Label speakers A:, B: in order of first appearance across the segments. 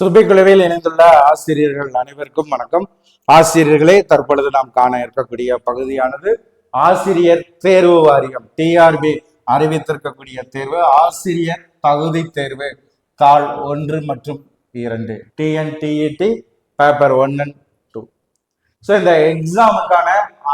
A: சுபை குழுவில் இணைந்துள்ள ஆசிரியர்கள் அனைவருக்கும் வணக்கம். ஆசிரியர்களே தற்பொழுது நாம் காண இருக்கக்கூடிய பகுதியானது ஆசிரியர் தேர்வு வாரியம் டிஆர்பி அறிவித்திருக்கக்கூடிய தேர்வு ஆசிரியர் தகுதி தேர்வு தாள் ஒன்று மற்றும் இரண்டு. TNTET paper one and two so இந்த எக்ஸாமுக்கான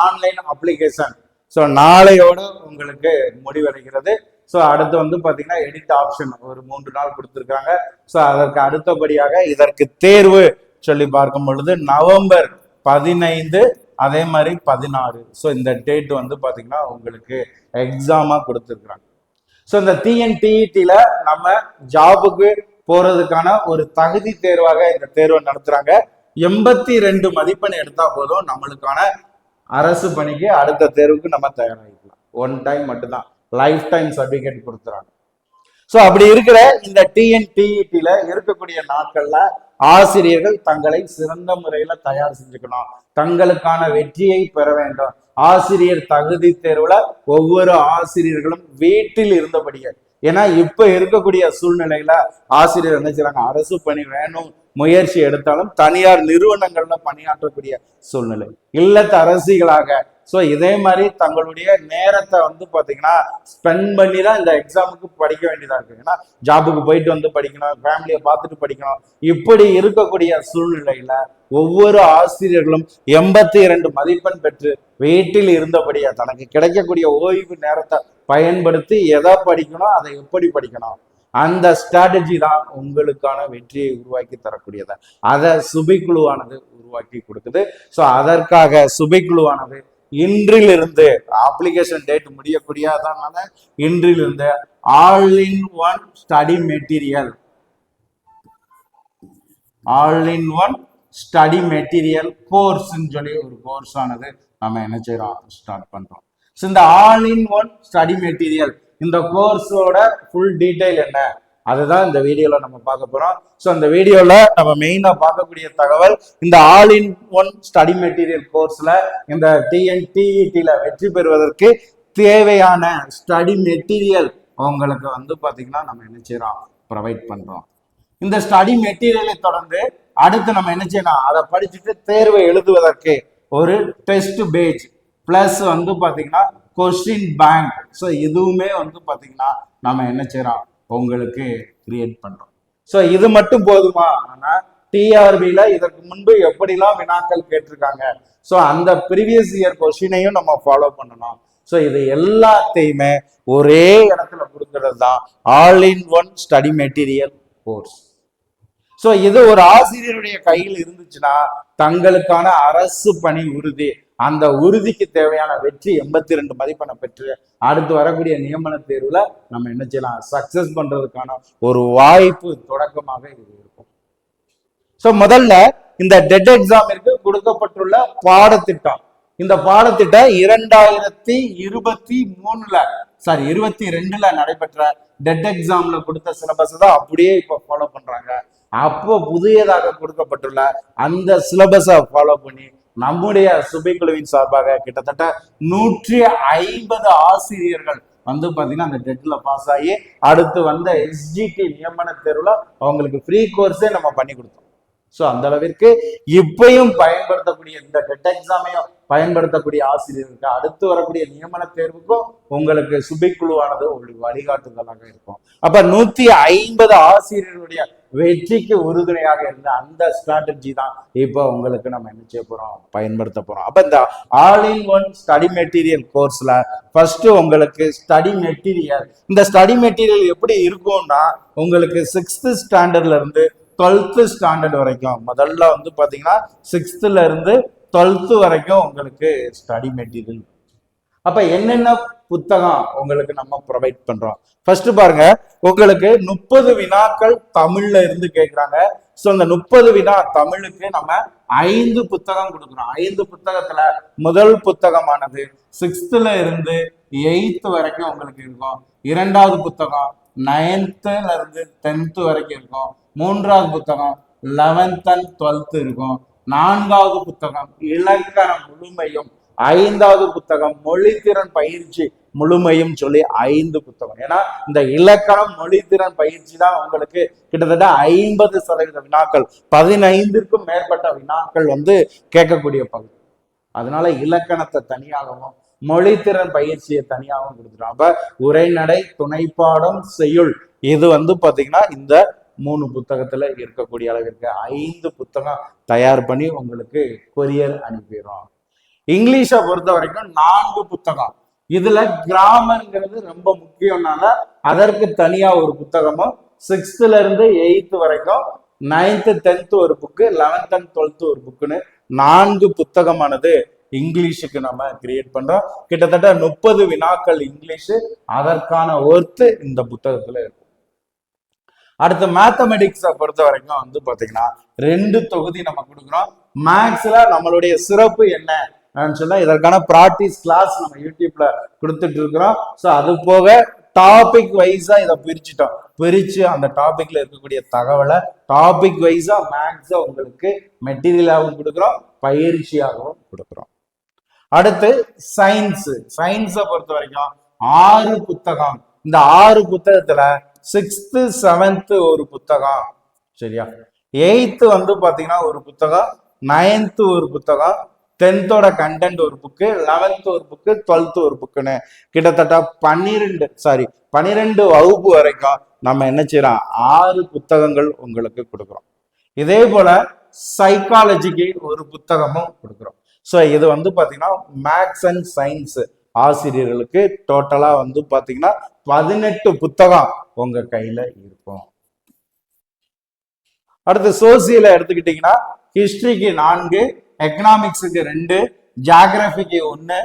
A: ஆன்லைன் அப்ளிகேஷன் ஸோ நாளையோடு உங்களுக்கு முடிவடைகிறது. ஸோ அடுத்து வந்து பார்த்தீங்கன்னா எடிட் ஆப்ஷன் ஒரு மூன்று நாள் கொடுத்துருக்காங்க. ஸோ அதற்கு அடுத்தபடியாக இதற்கு தேர்வு சொல்லி பார்க்கும் பொழுது நவம்பர் பதினைந்து அதே மாதிரி பதினாறு. ஸோ இந்த டேட் வந்து பார்த்தீங்கன்னா உங்களுக்கு எக்ஸாமாக கொடுத்துருக்குறாங்க. ஸோ இந்த டிஎன்டிஇடியில் நம்ம ஜாபுக்கு போகிறதுக்கான ஒரு தகுதி தேர்வாக இந்த தேர்வை நடத்துகிறாங்க எண்பத்தி ரெண்டு மதிப்பெண் எடுத்தால் போதும் நம்மளுக்கான அரசு பணிக்கு அடுத்த தேர்வுக்கு நம்ம தயாராகிக்கலாம். ஒன் டைம் மட்டும்தான். லைஃப் டைம் சர்டிஃபிகேட் கொடுத்துறாங்க. ஸோ அப்படி இருக்கிற இந்த டிஎன்டிஇடியில் இருக்கக்கூடிய நாட்கள்ல ஆசிரியர்கள் தங்களை சிறந்த முறையில தயார் செஞ்சுக்கணும். தங்களுக்கான வெற்றியை பெற வேண்டும். ஆசிரியர் தகுதி தேர்வுல ஒவ்வொரு ஆசிரியர்களும் வீட்டில் இருந்தபடியே. ஏன்னா இப்ப இருக்கக்கூடிய சூழ்நிலையில ஆசிரியர் என்ன செய்றாங்க? அரசு பணி வேணும் முயற்சி எடுத்தாலும் தனியார் நிறுவனங்கள்ல பணியாற்றக்கூடிய சூழ்நிலை. இல்லத்த அரசிகளாக ஸோ இதே மாதிரி தங்களுடைய நேரத்தை வந்து பார்த்தீங்கன்னா ஸ்பெண்ட் பண்ணி தான் இந்த எக்ஸாமுக்கு படிக்க வேண்டியதாக இருக்கு. ஏன்னா ஜாபுக்கு போயிட்டு வந்து படிக்கணும் ஃபேமிலியை பார்த்துட்டு படிக்கணும். இப்படி இருக்கக்கூடிய சூழ்நிலையில ஒவ்வொரு ஆசிரியர்களும் எண்பத்தி இரண்டு மதிப்பெண் பெற்று வீட்டில் இருந்தபடியா தனக்கு கிடைக்கக்கூடிய ஓய்வு நேரத்தை பயன்படுத்தி எதை படிக்கணும் அதை எப்படி படிக்கணும்? அந்த ஸ்ட்ராட்டஜி தான் உங்களுக்கான வெற்றியை உருவாக்கி தரக்கூடியது. அதை சுபைக்குழுவானது உருவாக்கி கொடுக்குது. ஸோ அதற்காக சுபிக்குழுவானது இன்றிலிருந்து அப்ளிகேஷன் டேட் முடியக்கூடியதனால இன்றிலிருந்து all in one study material all in one study material கோர்ஸ்ன்னு சொல்லி ஒரு கோர்ஸ் ஆனது நம்ம என்ன செய்யறோம் ஸ்டார்ட் பண்றோம். ஸோ இந்த all in one study material இந்த கோர்ஸோட ஃபுல் டீட்டெயில் என்ன? அதுதான் இந்த வீடியோவில் நம்ம பார்க்க போறோம். ஸோ அந்த வீடியோவில் நம்ம மெயினாக பார்க்கக்கூடிய தகவல் இந்த all in one study material கோர்ஸ்ல இந்த டிஎன்டிஇடியில் வெற்றி பெறுவதற்கு தேவையான ஸ்டடி மெட்டீரியல் உங்களுக்கு வந்து பாத்தீங்கன்னா நம்ம என்ன செய்யறோம் ப்ரொவைட் பண்றோம். இந்த ஸ்டடி மெட்டீரியலை தொடர்ந்து அடுத்து நம்ம என்ன செய்யணும்? அதை படிச்சுட்டு தேர்வை எழுதுவதற்கு ஒரு டெஸ்ட் பேஜ் ப்ளஸ் வந்து பாத்தீங்கன்னா கொஸ்டின் பேங்க் ஸோ இதுவுமே வந்து பாத்தீங்கன்னா நம்ம என்ன செய்யறோம் உங்களுக்கு கிரியேட் பண்றோம். ஸோ இது மட்டும் போதுமா? ஆனா டிஆர்பியில இதற்கு முன்பு எப்படிலாம் வினாக்கள் கேட்டிருக்காங்க. ஸோ அந்த ப்ரீவியஸ் இயர் கொஸ்டினையும் நம்ம ஃபாலோ பண்ணணும். ஸோ இது எல்லாத்தையுமே ஒரே இடத்துல கொடுக்கறது தான் all in one study material course so இது ஒரு ஆசிரியருடைய கையில் இருந்துச்சுன்னா தங்களுக்கான அரசு பணி உறுதி அந்த உறுதிக்கு தேவையான வெற்றி எண்பத்தி ரெண்டு மதிப்பெண்ணை பெற்று அடுத்து வரக்கூடிய நியமன தேர்வுல நம்ம என்ன செய்யலாம்? சக்சஸ் பண்றதுக்கான ஒரு வாய்ப்பு தொடக்கமாக இது இருக்கும். ஸோ முதல்ல இந்த டெட் எக்ஸாமிற்கு கொடுக்கப்பட்டுள்ள பாடத்திட்டம். இந்த பாடத்திட்டம் இரண்டாயிரத்தி இருபத்தி மூணுல சாரி இருபத்தி ரெண்டுல நடைபெற்ற டெட் எக்ஸாம்ல கொடுத்த சிலபஸ் தான் அப்படியே இப்போ ஃபாலோ பண்றாங்க. அப்போ புதியதாக கொடுக்கப்பட்டுள்ள அந்த சிலபஸை ஃபாலோ பண்ணி நம்முடைய சுபைக்குழுவின் சார்பாக கிட்டத்தட்ட நூற்றி ஐம்பது ஆசிரியர்கள் வந்து பார்த்தீங்கன்னா அந்த டெட்ல பாஸ் ஆகி அடுத்து வந்த எஸ்ஜிடி நியமன தேர்வில் அவங்களுக்கு ஃப்ரீ கோர்ஸே நம்ம பண்ணி கொடுத்தோம். ஸோ அந்த அளவிற்கு இப்பயும் பயன்படுத்தக்கூடிய இந்த டெட் எக்ஸாமையும் பயன்படுத்தக்கூடிய ஆசிரியருக்கு அடுத்து வரக்கூடிய நியமன தேர்வுக்கும் உங்களுக்கு சுபைக்குழுவானது உங்களுக்கு வழிகாட்டுதலாக இருக்கும். அப்ப நூத்தி ஐம்பது ஆசிரியர்களுடைய வெற்றிக்கு உறுதுணையாக இருந்த அந்த ஸ்ட்ராட்டஜி தான் இப்போ உங்களுக்கு நம்ம என்ன செய்ய போறோம்? பயன்படுத்த போறோம். அப்ப இந்த all in one study material கோர்ஸ்ல first உங்களுக்கு ஸ்டடி மெட்டீரியல் இந்த ஸ்டடி மெட்டீரியல் எப்படி இருக்கும்னா உங்களுக்கு சிக்ஸ்த் ஸ்டாண்டர்ட்ல இருந்து டுவெல்த்து ஸ்டாண்டர்ட் வரைக்கும். முதல்ல வந்து பார்த்தீங்கன்னா சிக்ஸ்த்துல இருந்து டுவெல்த்து வரைக்கும் உங்களுக்கு ஸ்டடி மெட்டீரியல் அப்போ என்னென்ன புத்தகம் உங்களுக்கு நம்ம ப்ரொவைட் பண்றோம்? ஃபர்ஸ்ட் பாருங்க உங்களுக்கு முப்பது வினாக்கள் தமிழ்ல இருந்து கேட்குறாங்க ஸோ அந்த முப்பது வினா தமிழுக்கு நம்ம ஐந்து புத்தகம் கொடுக்குறோம். ஐந்து புத்தகத்துல முதல் புத்தகமானது சிக்ஸ்த்துல இருந்து எயித்து வரைக்கும் உங்களுக்கு இருக்கும். இரண்டாவது புத்தகம் நைன்த்துல இருந்து டென்த்து வரைக்கும் இருக்கும். மூன்றாவது புத்தகம் லெவன்த் அண்ட் டுவெல்த் இருக்கும். நான்காவது புத்தகம் இலக்கணம் முழுமையும். ஐந்தாவது புத்தகம் மொழித்திறன் பயிற்சி முழுமையும் சொல்லி ஐந்து புத்தகம். ஏன்னா இந்த இலக்கணம் மொழித்திறன் பயிற்சி தான் உங்களுக்கு கிட்டத்தட்ட ஐம்பது சதவீத வினாக்கள். பதினைந்திற்கும் மேற்பட்ட வினாக்கள் வந்து கேட்கக்கூடிய பகுதி. அதனால இலக்கணத்தை தனியாகவும் மொழித்திறன் பயிற்சியை தனியாகவும் கொடுத்துட்டோம் அப்ப உரைநடை துணைப்பாடம் செய்யுள் இது வந்து பாத்தீங்கன்னா இந்த மூணு புத்தகத்துல இருக்கக்கூடிய அளவிற்கு ஐந்து புத்தகம் தயார் பண்ணி உங்களுக்கு கொரியர் அனுப்பிடுறோம். இங்கிலீஷை பொறுத்த வரைக்கும் நான்கு புத்தகம். இதுல கிராமர்ங்கிறது ரொம்ப முக்கியம்னால அதற்கு தனியா ஒரு புத்தகமும் சிக்ஸ்த்ல இருந்து எயித்து வரைக்கும் நைன்த்து டென்த்து ஒரு புக்கு லெவன்த் அண்ட் டுவெல்த் ஒரு புக்குன்னு நான்கு புத்தகமானது இங்கிலீஷுக்கு நம்ம கிரியேட் பண்றோம். கிட்டத்தட்ட முப்பது வினாக்கள் இங்கிலீஷு அதற்கான ஒர்த்து இந்த புத்தகத்துல இருக்கும் அடுத்து மேத்தமெட்டிக்ஸை பொறுத்த வரைக்கும் வந்து பார்த்தீங்கன்னா ரெண்டு தொகுதி நம்ம கொடுக்குறோம். மேக்ஸில் நம்மளுடைய சிறப்பு என்ன சொன்னால் இதற்கான ப்ராக்டிஸ் கிளாஸ் நம்ம யூடியூப்ல கொடுத்துட்டு இருக்கிறோம். ஸோ அது போக டாபிக் வைஸா இதை பிரிச்சுட்டோம். பிரிச்சு அந்த டாபிக்ல இருக்கக்கூடிய தகவலை டாபிக் வைஸா மேக்ஸா உங்களுக்கு மெட்டீரியலாகவும் கொடுக்குறோம் பயிற்சியாகவும் கொடுக்குறோம். அடுத்து சயின்ஸ் சயின்ஸை பொறுத்த வரைக்கும் ஆறு புத்தகம். இந்த ஆறு புத்தகத்துல சிக்ஸ்த்து செவன்த்து ஒரு புத்தகம். சரியா? எயித்து வந்து பாத்தீங்கன்னா ஒரு புத்தகம் நைன்த்து ஒரு புத்தகம் டென்த்தோட கண்டென்ட் ஒரு புக்கு லெவன்த்து ஒரு புக்கு டுவெல்த்து ஒரு புக்குன்னு கிட்டத்தட்ட பன்னிரெண்டு சாரி பன்னிரெண்டு வகுப்பு வரைக்கும் நம்ம என்ன செய்யறோம்? ஆறு புத்தகங்கள் உங்களுக்கு கொடுக்குறோம். இதே போல சைக்காலஜிக்கு ஒரு புத்தகமும் கொடுக்குறோம். ஸோ இது வந்து பார்த்தீங்கன்னா மேக்ஸ் அண்ட் சயின்ஸ் ஆசிரியர்களுக்கு டோட்டலா வந்து பார்த்தீங்கன்னா பதினெட்டு புத்தகம் உங்க கையில இருக்கும். அடுத்து சோசியலை எடுத்துக்கிட்டீங்கன்னா ஹிஸ்டரிக்கு நான்கு எக்கனாமிக்ஸுக்கு ரெண்டு ஜாகிரபிக்கு ஒன்று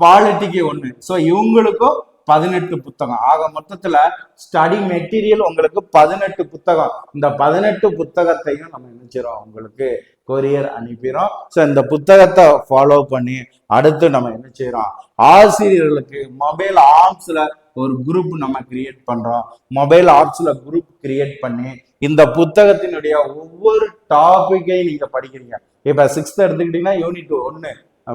A: பாலிட்டிக்கு ஒன்று ஸோ இவங்களுக்கும் பதினெட்டு புத்தகம். ஆக மொத்தத்துல ஸ்டடி மெட்டீரியல் உங்களுக்கு பதினெட்டு புத்தகம். இந்த பதினெட்டு புத்தகத்தையும் நம்ம நினைச்சிரோம் உங்களுக்கு கொரியர் அனுப்பிடும் ஸோ இந்த புத்தகத்தை ஃபாலோ பண்ணி அடுத்து நம்ம என்ன செய்யறோம் ஆசிரியர்களுக்கு மொபைல் ஆப்ஸ்ல ஒரு குரூப் நம்ம கிரியேட் பண்றோம். மொபைல் ஆப்ஸ்ல குரூப் கிரியேட் பண்ணி இந்த புத்தகத்தினுடைய ஒவ்வொரு டாபிக்கையும் நீங்க படிக்கிறீங்க. இப்ப சிக்ஸ்த் எடுத்துக்கிட்டீங்கன்னா யூனிட் ஒன்னு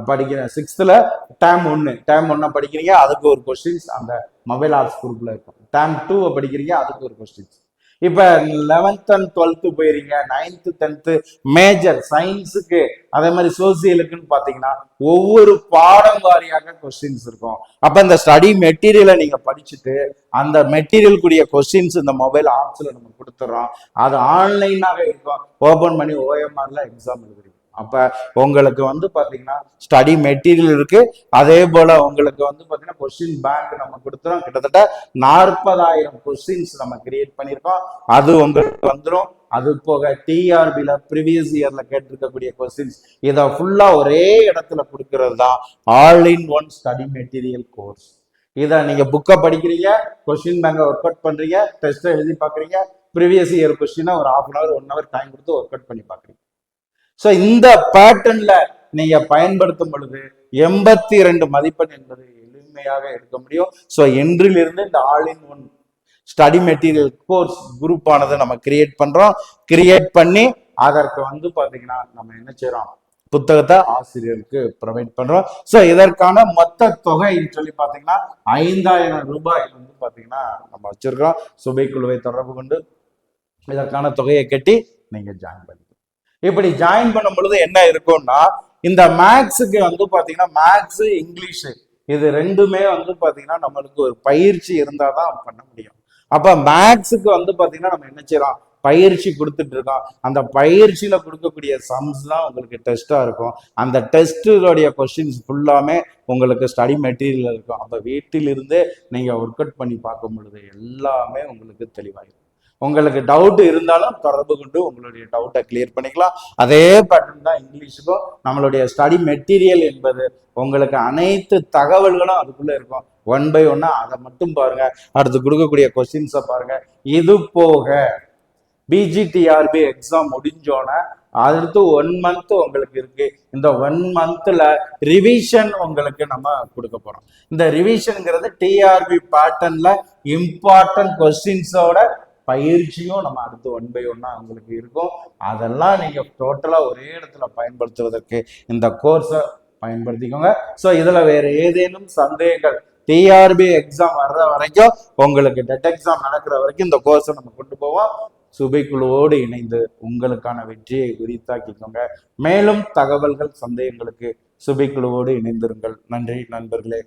A: படிக்கிற சிக்ஸ்த்தில் டேம் ஒன்று டேம் ஒன்றை படிக்கிறீங்க அதுக்கு ஒரு கொஸ்டின்ஸ் அந்த மொபைல் ஆர்ட்ஸ் குரூப்பில் இருக்கும். டேம் டூவை படிக்கிறீங்க அதுக்கு ஒரு கொஸ்டின்ஸ் இப்போ லெவன்த் அண்ட் டுவெல்த்து போயிருங்க. நைன்த்து டென்த்து மேஜர் சயின்ஸுக்கு அதே மாதிரி சோசியலுக்குன்னு பார்த்தீங்கன்னா ஒவ்வொரு பாடம் வாரியாக கொஸ்டின்ஸ் இருக்கும். அப்போ இந்த ஸ்டடி மெட்டீரியலை நீங்கள் படிச்சுட்டு அந்த மெட்டீரியல் கூடிய கொஸ்டின்ஸ் இந்த மொபைல் ஆப்ஸில் நம்ம கொடுத்துட்றோம் அது ஆன்லைனாக இருக்கும். ஓப்பன் பண்ணி ஓஎம்ஆரில் எக்ஸாம் எழுதுறீங்க. அப்ப உங்களுக்கு வந்து பாத்தீங்கன்னா ஸ்டடி மெட்டீரியல் இருக்கு. அதே போல உங்களுக்கு வந்து பாத்தீங்கன்னா கொஸ்டின் பேங்க் நம்ம கொடுத்துறோம். கிட்டத்தட்ட நாற்பதாயிரம் கொஸ்டின்ஸ் நம்ம கிரியேட் பண்ணியிருக்கோம் அது உங்களுக்கு வந்துடும் அது போக டிஆர்பில ப்ரீவியஸ் இயர்ல கேட்டிருக்கக்கூடிய கொஸ்டின்ஸ் இதை ஃபுல்லா ஒரே இடத்துல கொடுக்கறது தான் all in one study material course இதை நீங்க புக்கை படிக்கிறீங்க கொஸ்டின் பேங்கை ஒர்க் அவுட் பண்றீங்க டெஸ்ட்டை எழுதி பார்க்குறீங்க ப்ரீவியஸ் இயர் கொஸ்டினை ஒரு half an hour one hour time கொடுத்து ஒர்க் அவுட் பண்ணி பார்க்குறீங்க. ஸோ இந்த பேட்டர்ன்ல நீங்க பயன்படுத்தும் பொழுது எண்பத்தி இரண்டு மதிப்பெண் என்பது எளிமையாக எடுக்க முடியும். ஸோ இன்றிலிருந்து இந்த all in one study material course group ஆனதை நம்ம கிரியேட் பண்றோம். கிரியேட் பண்ணி அதற்கு வந்து பாத்தீங்கன்னா நம்ம என்ன செய்யறோம் புத்தகத்தை ஆசிரியருக்கு ப்ரொவைட் பண்றோம். ஸோ இதற்கான மொத்த தொகைன்னு சொல்லி பார்த்தீங்கன்னா ஐந்தாயிரம் ரூபாய் வந்து பார்த்தீங்கன்னா நம்ம வச்சிருக்கிறோம். சுபை குழுவை தொடர்பு கொண்டு இதற்கான தொகையை கட்டி நீங்க ஜாயின் பண்ணி இப்படி ஜாயின் பண்ணும் பொழுது என்ன இருக்கும்னா இந்த மேக்ஸுக்கு வந்து பாத்தீங்கன்னா மேக்ஸ் இங்கிலீஷு இது ரெண்டுமே வந்து பாத்தீங்கன்னா நம்மளுக்கு ஒரு பயிற்சி இருந்தால் தான் பண்ண முடியும். அப்ப மேக்ஸுக்கு வந்து பாத்தீங்கன்னா நம்ம என்ன செய்யறோம்? பயிற்சி கொடுத்துட்டு இருக்கோம். அந்த பயிற்சியில கொடுக்கக்கூடிய சம்ஸ் தான் உங்களுக்கு டெஸ்டா இருக்கும். அந்த டெஸ்டுடைய கொஸ்டின்ஸ் ஃபுல்லாமே உங்களுக்கு ஸ்டடி மெட்டீரியல் இருக்கும். அப்ப வீட்டிலிருந்தே நீங்க ஒர்க் அவுட் பண்ணி பார்க்கும் பொழுது எல்லாமே உங்களுக்கு தெளிவாயிருக்கும் உங்களுக்கு டவுட் இருந்தாலும் தொடர்பு கொண்டு உங்களுடைய டவுட்டை கிளியர் பண்ணிக்கலாம். அதே பேட்டர்ன் தான் இங்கிலீஷுக்கும். நம்மளுடைய ஸ்டடி மெட்டீரியல் என்பது உங்களுக்கு அனைத்து தகவல்களும் அதுக்குள்ள இருக்கும். ஒன் பை ஒன்னா அதை மட்டும் பாருங்க. அடுத்து கொடுக்கக்கூடிய கொஸ்டின்ஸை பாருங்க. இது போக பிஜிடிஆர்பி எக்ஸாம் முடிஞ்சோன்னே அடுத்து ஒன் மந்த் உங்களுக்கு இருக்கு. இந்த ஒன் மந்த்ல ரிவிஷன் உங்களுக்கு நம்ம கொடுக்க போறோம். இந்த ரிவிஷனுங்கிறது டிஆர்பி பேட்டர்ன்ல இம்பார்ட்டன்ட் கொஸ்டின்ஸோட பயிற்சியும் நம்ம அடுத்து ஒன் பை ஒன்னா உங்களுக்கு இருக்கும். அதெல்லாம் நீங்க டோட்டலா ஒரே இடத்துல பயன்படுத்துவதற்கு இந்த கோர்ஸை பயன்படுத்திக்கோங்க. ஸோ இதுல வேற ஏதேனும் சந்தேகங்கள் டிஆர்பி எக்ஸாம் வர்ற வரைக்கும் உங்களுக்கு டெட் எக்ஸாம் நடக்கிற வரைக்கும் இந்த கோர்ஸை நம்ம கொண்டு போவோம். சுபைக்குழுவோடு இணைந்து உங்களுக்கான வெற்றியை உரித்தாக்கிக்கோங்க. மேலும் தகவல்கள் சந்தேகங்களுக்கு சுபைக்குழுவோடு இணைந்திருங்கள். நன்றி நண்பர்களே.